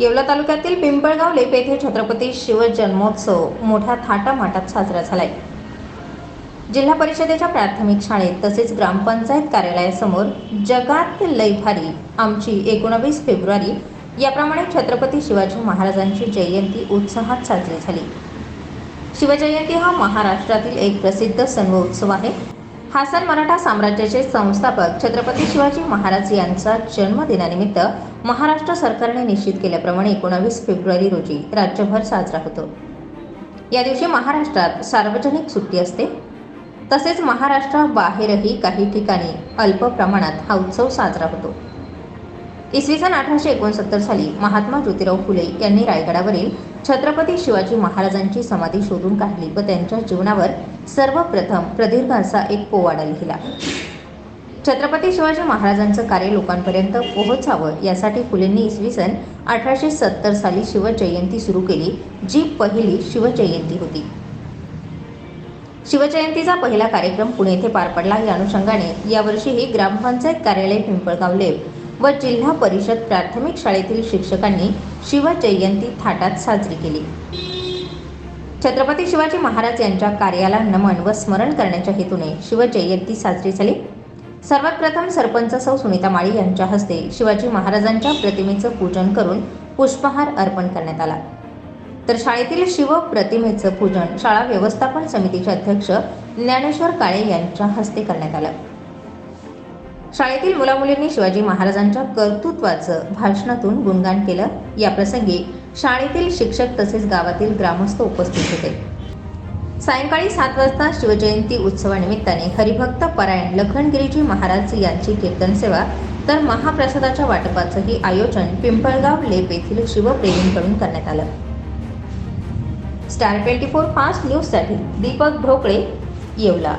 येवला तालुक्यातील पिंपळगाव लेप येथे छत्रपती शिवजन्मोत्सव मोठ्या थाटामाटात साजरा झालाय. जिल्हा परिषदेच्या प्राथमिक शाळेत तसेच ग्रामपंचायत कार्यालयासमोर जगात लय भारी आमची एकोणावीस फेब्रुवारी याप्रमाणे छत्रपती शिवाजी महाराजांची जयंती उत्साहात साजरी झाली. शिवजयंती हा महाराष्ट्रातील एक प्रसिद्ध सण व उत्सव आहे. हा सण मराठा साम्राज्याचे संस्थापक छत्रपती शिवाजी महाराज यांचा जन्मदिनानिमित्त महाराष्ट्र सरकारने निश्चित केल्याप्रमाणे एकोणावीस फेब्रुवारी रोजी राज्यभर साजरा होतो. या दिवशी महाराष्ट्रात सार्वजनिक सुट्टी असते. तसेच महाराष्ट्राबाहेरही काही ठिकाणी अल्प प्रमाणात हा उत्सव साजरा होतो. इसवी सन अठराशे एकोणसत्तर साली महात्मा ज्योतिराव फुले यांनी रायगडावरील छत्रपती शिवाजी महाराजांची समाधी शोधून काढली व त्यांच्या जीवनावर सर्वप्रथम प्रदीर्घ असा एक पोवाडा लिहिला. छत्रपती शिवाजी महाराजांचं कार्य लोकांपर्यंत पोहोचावं यासाठी फुलेंनी इसवी सन अठराशे सत्तर साली शिवजयंती सुरू केली जी पहिली शिवजयंती होती. शिवजयंतीचा पहिला कार्यक्रम पुणे येथे पार पडला. या अनुषंगाने यावर्षीही ग्रामपंचायत कार्यालय पिंपळगाव लेप व जिल्हा परिषद प्राथमिक शाळेतील शिक्षकांनी शिवजयंती थाटात साजरी केली. छत्रपती शिवाजी महाराज यांच्या कार्याला नमन व स्मरण करण्याच्या हेतूने शिवजयंती साजरी झाली. सर्वात प्रथम सरपंच सौ सुनीता माळी यांच्या हस्ते शिवाजी महाराजांच्या प्रतिमेचं पूजन करून पुष्पहार अर्पण करण्यात आला. तर शाळेतील शिव प्रतिमेचं पूजन शाळा व्यवस्थापन समितीचे अध्यक्ष ज्ञानेश्वर काळे यांच्या हस्ते करण्यात आलं. शाळेतील मुलामुलींनी शिवाजी महाराजांच्या कर्तृत्वाचं भाषणातून गुणगान केलं. या प्रसंगी शाळेतील शिक्षक तसेच गावातील ग्रामस्थ उपस्थित होते. सायंकाळी सात वाजता शिवजयंती उत्सवानिमित्ताने हरिभक्त परायण लखनगिरीजी महाराज यांची कीर्तन सेवा तर महाप्रसादाच्या वाटपाचंही आयोजन पिंपळगाव लेप येथील शिवप्रेमींकडून करण्यात आलं. स्टार ट्वेंटी फोर फास्ट न्यूजसाठी दीपक ढोकळे येवला.